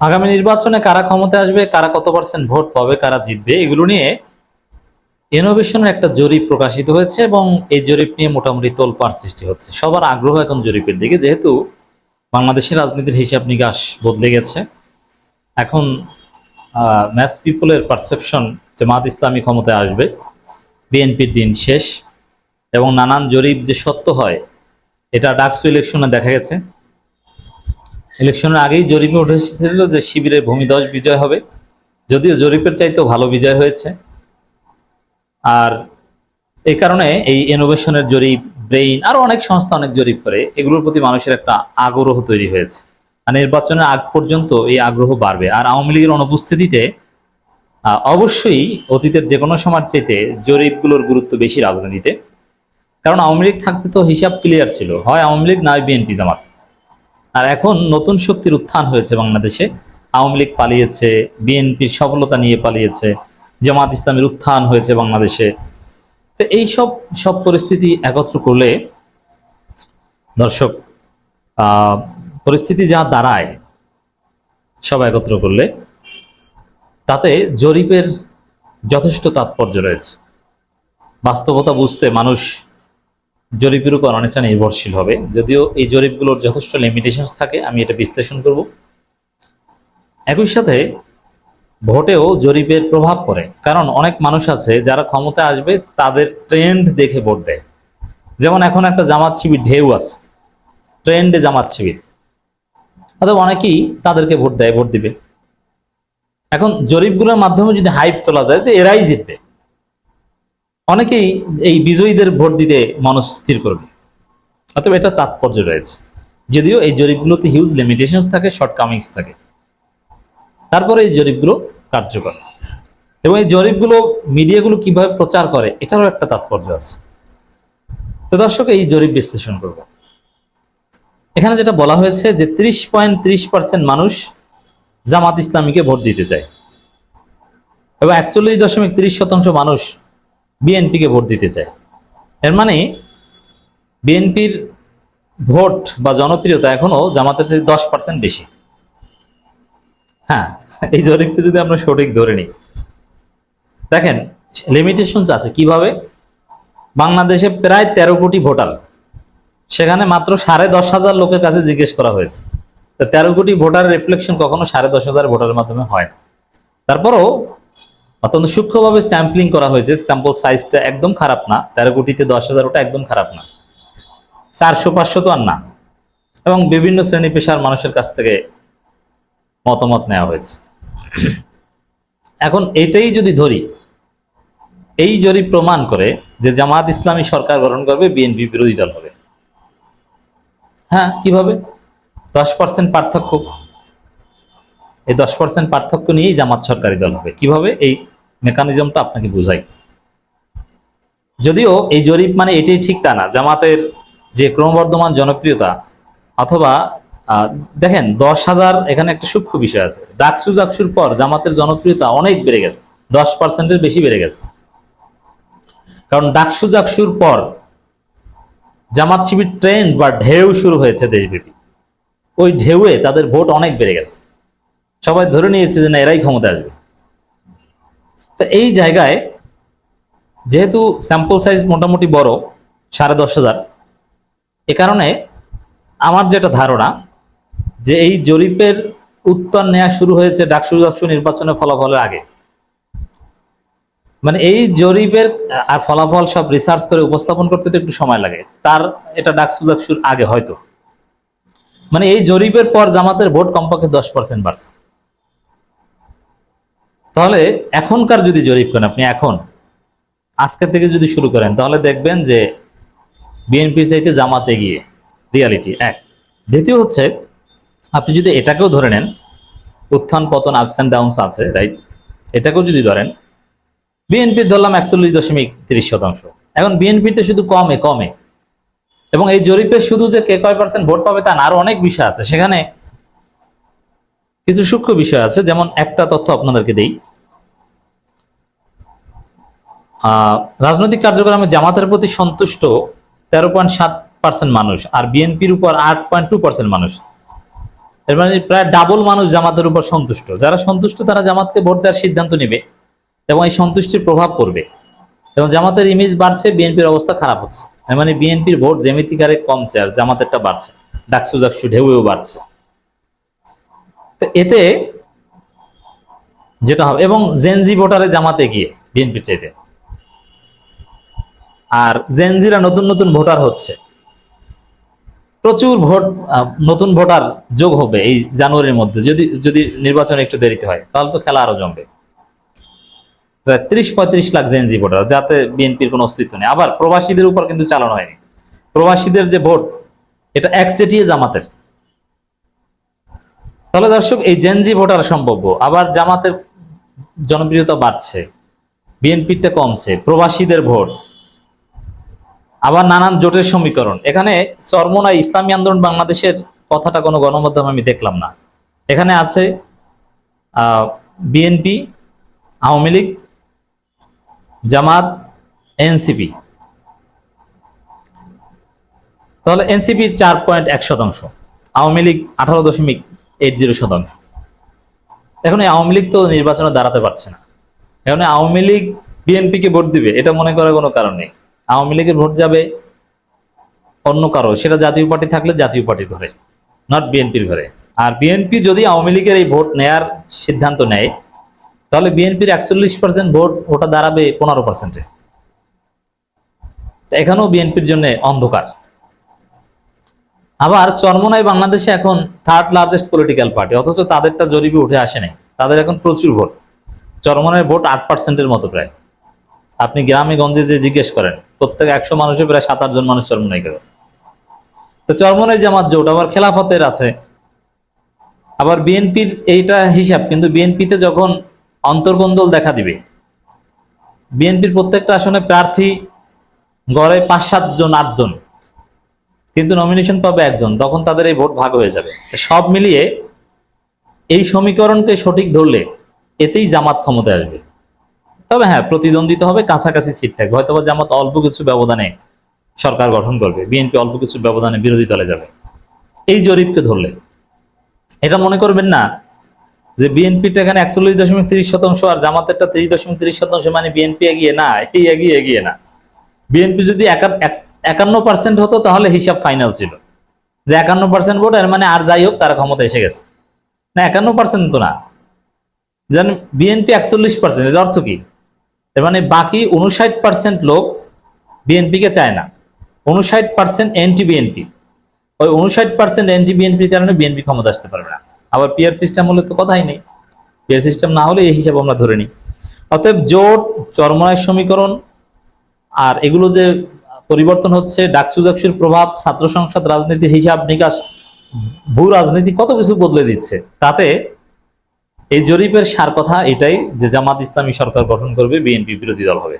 আগামী নির্বাচনে কারা ক্ষমতা আসবে, কারা কত পার্সেন্ট ভোট পাবে, কারা জিতবে, এগুলো নিয়ে ইনোভেশনের একটা জরিপ প্রকাশিত হয়েছে এবং এই জরিপ নিয়ে মোটামুটি তোলপাড় সৃষ্টি হচ্ছে। সবার আগ্রহ এখন জরিপের দিকে, যেহেতু বাংলাদেশের রাজনীতির হিসাব নিকাশ বদলে গেছে। এখন ম্যাস পিপলের পারসেপশন জামাত ইসলামী ক্ষমতায় আসবে, বিএনপির দিন শেষ এবং নানান জরিপ যে সত্য হয়, এটা ডাকসু ইলেকশনে দেখা গেছে। ইলেকশনের আগেই জরিপে উঠে এসেছিল যে শিবিরের ভূমিদশ বিজয় হবে। যদিও জরিপের চাইতেও ভালো বিজয় হয়েছে। আর এই কারণে এই ইনোভেশনের জরিপ ব্রেইন আরও অনেক সংস্থা অনেক জরিপ করে, এগুলোর প্রতি মানুষের একটা আগ্রহ তৈরি হয়েছে। আর নির্বাচনের আগ পর্যন্ত এই আগ্রহ বাড়বে। আর আওয়ামী লীগের অনুপস্থিতিতে অবশ্যই অতীতের যে কোনো সময়ের চাইতে জরিপগুলোর গুরুত্ব বেশি রাজনীতিতে। কারণ আওয়ামী লীগ থাকতে তো হিসাব ক্লিয়ার ছিল। হয় আওয়ামী লীগ, নয় বিএনপি জামাত। আর এখন নতুন শক্তির উত্থান হয়েছে বাংলাদেশে। আওয়ামী লীগ পালিয়েছে, বিএনপির সফলতা নিয়ে পালিয়েছে, জামাত ইসলামের উত্থান হয়েছে বাংলাদেশে। তো এই সব সব পরিস্থিতি একত্র করলে, দর্শক পরিস্থিতি যা দাঁড়ায়, সব একত্র করলে, তাতে জরিপের যথেষ্ট তাৎপর্য রয়েছে। বাস্তবতা বুঝতে মানুষ জরিপের উপর অনেকটা নির্ভরশীল হবে। যদিও এই জরিপগুলোর যথেষ্ট লিমিটেশনস থাকে, আমি এটা বিশ্লেষণ করব। একই সাথে ভোটেও জরিপের প্রভাব পড়ে, কারণ অনেক মানুষ আছে যারা ক্ষমতা আসবে, তাদের ট্রেন্ড দেখে ভোট দেয়। যেমন এখন একটা জামাত শিবির ঢেউ আছে ট্রেন্ডে জামাত শিবির। অথবা অনেকেই তাদেরকে ভোট দেয়, ভোট দিবে। এখন জরিপগুলোর মাধ্যমে যদি হাইপ তোলা যায় যে এরাই জিতবে অনেকেই এই বিজয়ীদের ভোট দিতে মনস্থির করবে। অতএব এটা তাৎপর্য রয়েছে। যদিও এই জরিপগুলোতে হিউজ লিমিটেশন থাকে শর্টকামিংস থাকে। তারপরে এই জরিপগুলো কার্যকর। এবং এই জরিপগুলো মিডিয়াগুলো কীভাবে প্রচার করে, এটারও একটা তাৎপর্য আছে। তো দর্শক, এই জরিপ বিশ্লেষণ করব। এখানে যেটা বলা হয়েছে যে ত্রিশ পয়েন্ট ত্রিশ পার্সেন্ট মানুষ জামাত ইসলামীকে ভোট দিতে চায়। এবং একচল্লিশ দশমিক ত্রিশ শতাংশ মানুষ বিএনপিকে ভোট দিতে চায়। এর মানে বিএনপির ভোট বা জনপ্রিয়তা এখনও জামাতের সাথে দশ পার্সেন্ট বেশি। হ্যাঁ এই জরিপকে যদি আমরা সঠিক ধরে নিই। দেখেন লিমিটেশন আছে কীভাবে? বাংলাদেশে প্রায় তেরো কোটি ভোটার। সেখানে মাত্র সাড়ে দশ হাজার লোকের কাছে জিজ্ঞেস করা হয়েছে। তো তেরো কোটি ভোটার রিফ্লেকশন কখনো সাড়ে দশ হাজার ভোটারের মাধ্যমে হয় না। তারপরও অত্যন্ত সূক্ষ্মভাবে স্যাম্পলিং করা হয়েছে। স্যাম্পল সাইজটা একদম খারাপ না। তেরো কোটিতে দশ হাজার ওটা একদম খারাপ না। চারশো, পাঁচশো তো আর না। এবং বিভিন্ন শ্রেণি পেশার মানুষের কাছ থেকে মতামত নেওয়া হয়েছে। এখন এটাই যদি ধরি, এই জরিপ প্রমাণ করে যে জামাত ইসলামী সরকার গঠন করবে বিএনপি বিরোধী দল হবে। হ্যাঁ কীভাবে? দশ পার্সেন্ট পার্থক্য। এই দশ পার্সেন্ট পার্থক্য নিয়েই জামাত সরকারি দল হবে। কীভাবে? এই মেকানিজমটা আপনাকে বুঝাই। যদিও এই জরিপ মানে এটাই ঠিক তা না, জামাতের যে ক্রমবর্ধমান জনপ্রিয়তা, অথবা দেখেন, দশ হাজার এখানে একটা সূক্ষ্ম বিষয় আছে। ডাকসু জাকসুর পর জামাতের জনপ্রিয়তা অনেক বেড়ে গেছে, দশ পার্সেন্টের বেশি বেড়ে গেছে। কারণ ডাকসু জাকসুর পর জামাত শিবির ট্রেন্ড বা ঢেউ শুরু হয়েছে দেশব্যাপী। ওই ঢেউয়ে তাদের ভোট অনেক বেড়ে গেছে। সবাই ধরে নিয়েছে যে না, এরাই ক্ষমতা আসবে। তো এই জায়গায় যেহেতু স্যাম্পল সাইজ মোটামুটি বড়, সাড়ে দশ হাজার, এ কারণে আমার যেটা ধারণা যে এই জরিপের উত্তর নেওয়া শুরু হয়েছে ডাকসু ডাকসু নির্বাচনের ফলাফলের আগে। মানে এই জরিপের আর ফলাফল সব রিসার্চ করে উপস্থাপন করতে তো একটু সময় লাগে। তার এটা ডাকসু ডাকসুর আগে হয়তো। মানে এই জরিপের পর জামাতের ভোট কমপক্ষে দশ পার্সেন্ট বাড়ছে। তাহলে এখনকার যদি জরিপ করেন, আপনি এখন, আজকের থেকে যদি শুরু করেন, তাহলে দেখবেন যে বিএনপির চাইতে জামাতে গিয়ে রিয়ালিটি, এক। দ্বিতীয় হচ্ছে, আপনি যদি এটাকেও ধরে নেন, উত্থান, পতন আপস অ্যান্ড ডাউনস আছে রাইট এটাকেও যদি ধরেন, বিএনপির ধরলাম একচল্লিশ দশমিক তিরিশ শতাংশ। এখন বিএনপিতে শুধু কমে কমে। এবং এই জরিপে শুধু যে কে কয় পার্সেন্ট ভোট পাবে তা আরও অনেক বিষয় আছে। সেখানে কিছু সূক্ষ্ম বিষয় আছে, যেমন একটা তথ্য আপনাদেরকে দেই। রাজনৈতিক কার্যক্রমে জামাতের প্রতি সন্তুষ্ট তেরো পয়েন্ট মানুষ আর বিএনপির উপর আট পয়েন্ট মানুষ। এর মানে প্রায় ডাবল মানুষ জামাতের উপর সন্তুষ্ট। যারা সন্তুষ্ট, তারা জামাতকে ভোট দেওয়ার সিদ্ধান্ত নেবে এবং এই সন্তুষ্টির প্রভাব পড়বে। এবং জামাতের ইমেজ বাড়ছে, বিএনপির অবস্থা খারাপ হচ্ছে। তার মানে বিএনপির ভোট জ্যামিতিকারে কমছে আর জামাতেরটা বাড়ছে। ডাকসু জাকসু ঢেউয়েও বাড়ছে। তো এতে যেটা হবে, এবং জেনজি ভোটারে জামাতে গিয়ে বিএনপি চাইতে। আর জেনজিরা নতুন নতুন ভোটার হচ্ছে। প্রচুর ভোট নতুন ভোটার যোগ হবে এই জানুয়ারির মধ্যে। যদি যদি নির্বাচন একটু দেরিতে হয়, তাহলে তো খেলা আরও জমবে। প্রায় ত্রিশ পঁয়ত্রিশ লাখ জেনজি ভোটার যাতে বিএনপির কোনো অস্তিত্ব নেই। আবার প্রবাসীদের উপর কিন্তু চালানো হয়নি। প্রবাসীদের যে ভোট, এটা একচেটিয়ে জামাতের। তাহলে দর্শক, এই জেনজি ভোটার সম্ভব্য আবার জামাতের জনপ্রিয়তা বাড়ছে। বিএনপিটা কমছে। প্রবাসীদের ভোট। আবার নানান জোটের সমীকরণ। এখানে চরমোনা ইসলামী আন্দোলন বাংলাদেশের কথাটা কোনো গণমাধ্যমে আমি দেখলাম না। এখানে আছে বিএনপি, আওয়ামী লীগ, জামাত, এনসিপি। তাহলে এনসিপি চার পয়েন্ট এক শতাংশ। আওয়ামী লীগ আঠারো দশমিক এইট জিরো শতাংশ। এখন এই আওয়ামী লীগ তো নির্বাচনে দাঁড়াতে পারছে না। এখন আওয়ামী লীগ বিএনপিকে ভোট দিবে, এটা মনে করার কোনো কারণ নেই। আওয়ামী লীগের ভোট যাবে অন্য কারও, সেটা জাতীয় পার্টি থাকলে জাতীয় পার্টির ঘরে নট বিএনপির ঘরে। আর বিএনপি যদি আওয়ামী লীগের এই ভোট নেয়ার সিদ্ধান্ত নেয়, তাহলে বিএনপির একচল্লিশ পার্সেন্ট ভোট, ওটা দাঁড়াবে পনেরো পার্সেন্টে এখানেও বিএনপির জন্য অন্ধকার। আবার চরমনায় বাংলাদেশে এখন থার্ড লার্জেস্ট পলিটিক্যাল পার্টি অথচ তাদেরটা জরিপে উঠে আসে নাই। তাদের এখন প্রচুর ভোট। চরমনের ভোট আট পার্সেন্টের মতো প্রায়। আপনি গ্রামে, গঞ্জে যে জিজ্ঞেস করেন, প্রত্যেক একশো মানুষের প্রায় সাত আটজন মানুষ চরমনাই করে তো চরমনাই জামাত জোট, আবার খেলাফতের আছে। আবার বিএনপির এইটা হিসাব, কিন্তু বিএনপিতে যখন অন্তর্গোন্দল দেখা দিবে, বিএনপির প্রত্যেকটা আসনে প্রার্থী গড়ে পাঁচ সাতজন, আটজন। কিন্তু নমিনেশন পাবে একজন, তখন তাদের এই ভোট ভাগ হয়ে যাবে। সব মিলিয়ে এই সমীকরণকে সঠিক ধরলে এতেই জামাত ক্ষমতায় আসবে। তবে হ্যাঁ প্রতিদ্বন্দ্বিতা হবে, কাছাকাছি সিট থাকবে। হয়তো বা জামাত অল্প কিছু ব্যবধানে সরকার গঠন করবে, বিএনপি অল্প কিছু ব্যবধানে বিরোধী দলে যাবে। এই জরিপকে ধরলে। এটা মনে করবেন না যে বিএনপিটা এখানে একচল্লিশ দশমিক তিরিশ শতাংশ আর জামাতেরটা তিরিশ দশমিক তিরিশ শতাংশ মানে বিএনপি এগিয়ে না, এই এগিয়ে এগিয়ে না। বিএনপি যদি একা- একান্ন পার্সেন্ট হতো, তাহলে হিসাব ফাইনাল ছিল। যে একান্ন পার্সেন্ট ভোট, এর মানে আর যাই হোক, তারা ক্ষমতা এসে গেছে। না, একান্ন পার্সেন্ট তো না। যেন বিএনপি একচল্লিশ পার্সেন্ট এর অর্থ কি? এর মানে বাকি উনষাট পার্সেন্ট লোক বিএনপিকে চায় না। উনষাট পার্সেন্ট এনটি বিএনপি ওই উনষাট পার্সেন্ট এনটি বিএনপির কারণে বিএনপি ক্ষমতা আসতে পারবে না। আবার পিয়ার সিস্টেম হলে তো কথাই নেই। পিয়ার সিস্টেম না হলে এই হিসাব আমরা ধরে নিই। অতএব জোট, চরমনায় সমীকরণ আর এগুলো যে পরিবর্তন হচ্ছে ডাকসু জাকসুর প্রভাব, ছাত্র সংসদ রাজনীতির হিসাব নিকাশ, ভূ রাজনীতি কত কিছু বদলে দিচ্ছে। তাতে এই জরিপের সার কথা এটাই যে জামাত ইসলামী সরকার গঠন করবে, বিএনপি বিরোধী দল হবে।